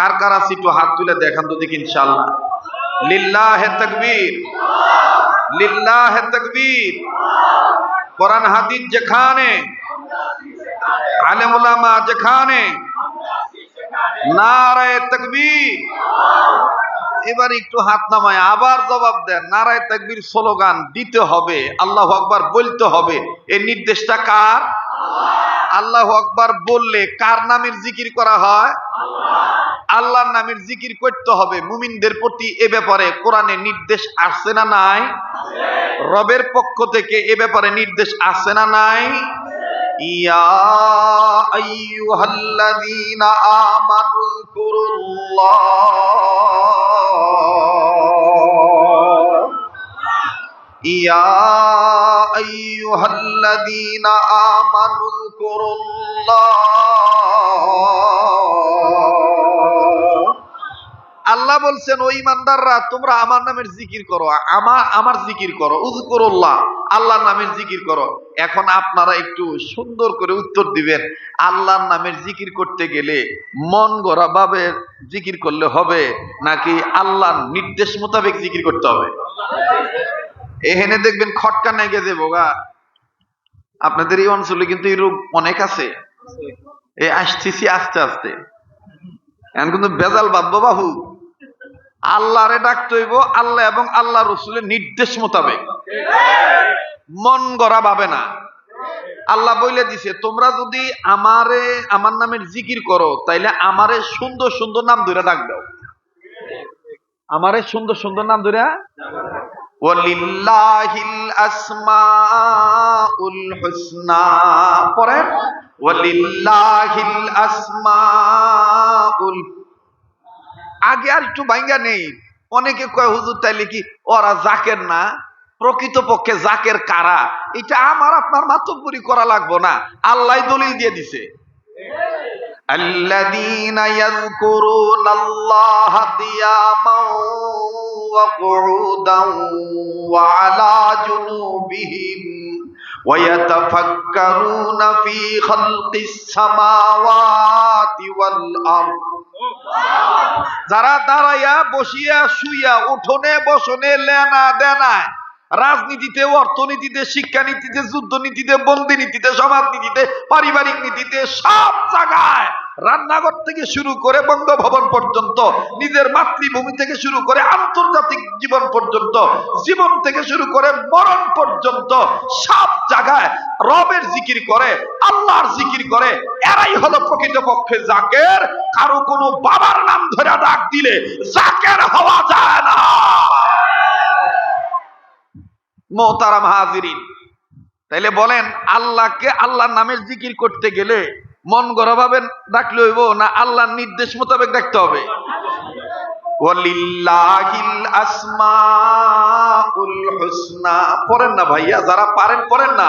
কার কার আছে? একটু হাত তুলে দেখান তো দেখি ইনশাল্লাহ লিল্লাহে তাকবীর। লিল্লাহে তাকবীর। কোরআন, হাদিস যেখানে, আলেম ওলামা যেখানে, নারায়ে তাকবীর। এবার একটু হাত নামায়, আবার জবাব দেন, নারায় তাকবীর স্লোগান দিতে হবে, আল্লাহ আকবার বলতে হবে। এই নির্দেশটা কার? আল্লাহ আকবার বললে কার নামের জিকির করা হয়? আল্লাহর নামের জিকির করতে হবে। মুমিনদের প্রতি এ ব্যাপারে কোরআনে নির্দেশ আসছে না নাই? রবের পক্ষ থেকে এ ব্যাপারে নির্দেশ আসছে না নাই? ইয়া আইয়ুহাল্লাযীনা আমানু ইয়া আইয়ুহাল্লাযীনা আমানু আল্লাহ বলছেন ওই ইমানদাররা তোমরা আমার নামের জিকির করো। আমার আমার জিকির করো। উজকুরুল্লাহ আল্লাহর নামের জিকির করো। এখন আপনারা একটু সুন্দর করে উত্তর দিবেন। আল্লাহর নামের জিকির করতে গেলে মন গড়া ভাবে জিকির করলে হবে, নাকি আল্লাহর নির্দেশ মোতাবেক জিকির করতে হবে? এখানে দেখবেন খটকা নেগে দেবো গা আপনাদের এই অঞ্চলে কিন্তু এই রোগ অনেক আছে। এই আসতেছি আস্তে আস্তে। এখন কিন্তু বেজাল বাব্য বাহু আল্লাহরে ডাকতে হইব, আল্লাহ এবং আল্লাহ রসুলের নির্দেশ মোতাবেক। মন গড়া ভাবে না। আল্লাহ বইলে দিছে, তোমরা যদি আমারে, আমার নামের জিকির করো, তাইলে আমারে সুন্দর সুন্দর নাম ধরে ডাক দাও। আমারে সুন্দর সুন্দর নাম ধরে ওয়ালিল্লাহিল আসমাউল হুসনা। পরে ওয়ালিল্লাহিল আসমাউল আগে আর একটু ভাঙ্গা নেই অনেকে কয় হুজুর তাইলে কি ওরা জাকের না প্রকৃত পক্ষে জাকের কারা এটা আমার আপনার মাতব্বরি করা লাগবো না আল্লাহ দলিল দিয়ে দিছে الذين يذكرون الله قياما وقعودا وعلى جنوبهم ويتفكرون في خلق السماوات والأرض যারা দাঁড়াইয়া বসিয়া, শুইয়া, উঠোনে, বসনে, লেনা দেনায়, রাজনীতিতে, অর্থনীতিতে, শিক্ষানীতিতে, যুদ্ধনীতিতে বন্দি নীতিতে সমাজনীতিতে, পারিবারিক নীতিতে, সব জায়গায় রান্নাঘর থেকে শুরু করে বঙ্গভবন পর্যন্ত, নিজের মাতৃভূমি থেকে শুরু করে আন্তর্জাতিক জীবন পর্যন্ত, জীবন থেকে শুরু করে মরণ পর্যন্ত, সব জায়গায় রবের জিকির করে, আল্লাহর জিকির করে, এরাই হলো প্রকৃতপক্ষে জাকের। কারও কোনো বাবার নাম ধরে ডাক দিলে জাকের হওয়া যায় না। মোহতারাম হাজিরিন, তাইলে বলেন, আল্লাহকে আল্লাহর নামের জিকির করতে গেলে মন গড়া ভাবে ডাকলে হইব না আল্লাহর নির্দেশ মোতাবেক ডাকতে হবে? পড়েন না ভাইয়া, যারা পারেন, পড়েন না।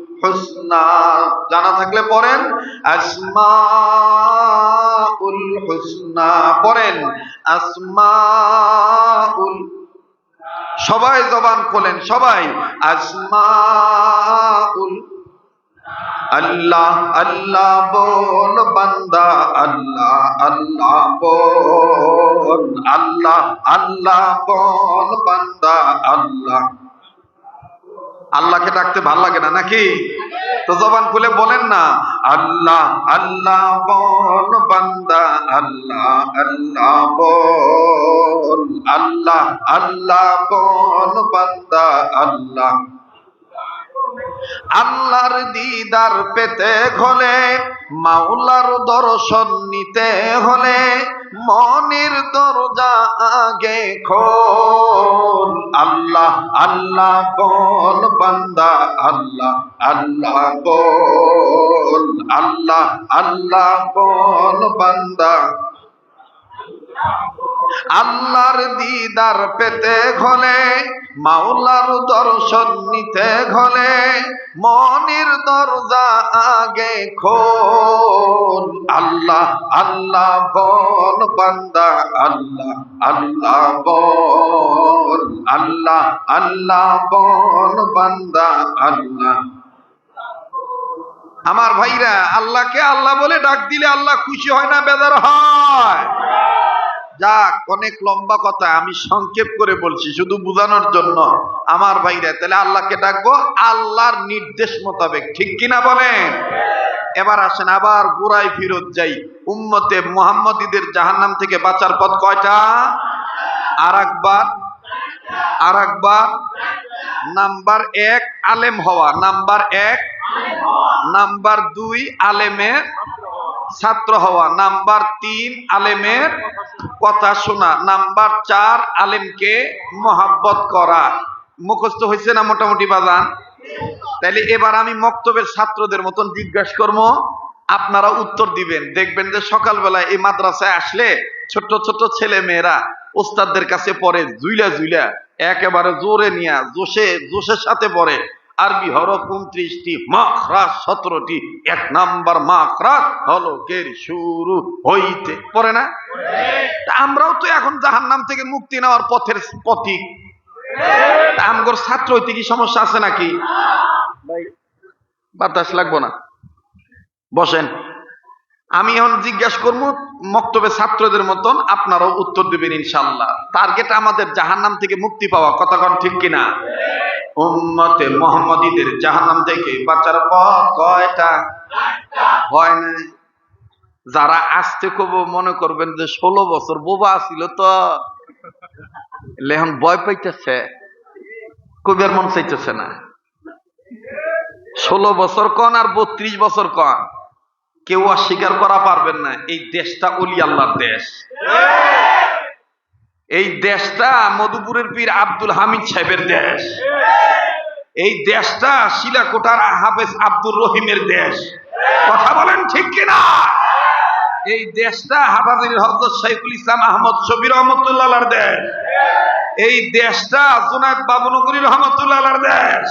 জানা থাকলে পড়েন। আসমাউল হুসনা। পড়েন। আসমাউল সবাই জবান খোলেন, সবাই। আসমাউল আল্লাহ আল্লাহ বল, বান্দা, আল্লাহ আল্লাহ বল, আল্লাহ আল্লাহ বল, বান্দা, আল্লাহ আল্লাহকে ডাকতে ভালো লাগে না নাকি? তো জবান খুলে বলেন না, আল্লাহ আল্লাহ বল, বান্দা, আল্লাহ আল্লাহ বল, আল্লাহ আল্লাহ বল, বান্দা, আল্লাহ। আল্লাহর দিদার পেতে হলে, মাওলার দর্শন নিতে হলে মনের দরজা আগে খোল। আল্লাহ আল্লাহ বল, বান্দা, আল্লাহ আল্লাহ বল। আল্লাহ আল্লাহ বল, বান্দা আল্লাহর দিদার পেতে ঘলে মাওলার দর্শন নিতে ঘলে মনের দরজা আগে খোল। আল্লাহ আল্লাহ বল, বান্দা, আল্লাহ আল্লাহ বল। আল্লাহ আল্লাহ বল, বান্দা, আল্লাহ। আমার ভাইরা, আল্লাহকে আল্লাহ বলে ডাক দিলে আল্লাহ খুশি হয় না বেদার হয়? যাক, অনেক লম্বা কথা, আমি সংক্ষেপ করে বলছি, শুধু বোঝানোর জন্য আমার ভাইরা। তাহলে আল্লাহকে ডাকবো, আল্লাহর নির্দেশ মোতাবেক, ঠিক কিনা বলেন? এবার আসেন, আবার গোড়ায় ফিরত যাই। উম্মতে মোহাম্মদীদের জাহান্নাম থেকে বাঁচার পথ কয়টা? আর একবার আর একবার নাম্বার এক, আলেম হওয়া। নাম্বার এক, নাম্বার দুই, আলেমের ছাত্র হওয়া। নাম্বার তিন আলেমের কথা শোনা। নাম্বার চার আলেমকে মহাব্বত করা। মুখস্থ হয়েছে না মোটামুটি বাজান? তাইলে এবার আমি মক্তবের ছাত্রদের মতন জিজ্ঞাসা করব, আপনারা উত্তর দিবেন। দেখবেন যে সকালবেলা এই মাদ্রাসায় আসলে ছোট ছোট ছেলে মেয়েরা ওস্তাদদের কাছে পড়ে জুইলা জুইলা একেবারে জোরে নিয়া, জোশে, জোশের সাথে পড়ে। আরবি হরফ উনত্রিশটি মাখরাজ সতেরোটি। এক নাম্বার মাখরাজ হলকের শুরু হইতে পড়ে না? তা আমরাও তো এখন জাহান্নাম থেকে মুক্তি নেওয়ার পথের পথিক আমগর ছাত্র হইতে কি সমস্যা আছে নাকি? ভাই বাতাস লাগবো না। বসেন। আমি এখন জিজ্ঞাসা করব মক্তবে ছাত্রদের মতন আপনারাও উত্তর দিবেন ইনশাল্লাহ। টার্গেট আমাদের জাহান্নাম থেকে মুক্তি পাওয়া কতক্ষণ ঠিক কিনা? উম্মতে মোহাম্মদীদের জাহান্নাম থেকে বাঁচার পথ কয়টা? হয় না যারা আসতে কব মনে করবেন যে ষোলো বছর বোবা ছিল তো। এখন ভয় পাইতেছে। কবির মন চাইতেছে না। ষোলো বছর কন আর বত্রিশ বছর কন? কেউ অস্বীকার করা পারবেন না। এই দেশটা অলি আল্লাহর দেশ। এই দেশটা মধুপুরের পীর আব্দুল হামিদ সাহেবের দেশ। এই দেশটা শিলাকোটার হাফেজ আব্দুর রহিমের দেশ। কথা বলেন ঠিক কিনা? এই দেশটা হাফাজির হজরত শাইখুল ইসলাম আহমদ শবির রহমতুল্লাহর দেশ। এই দেশটা জুনায়দ বাবুনগরী রহমতুল্লাহর দেশ।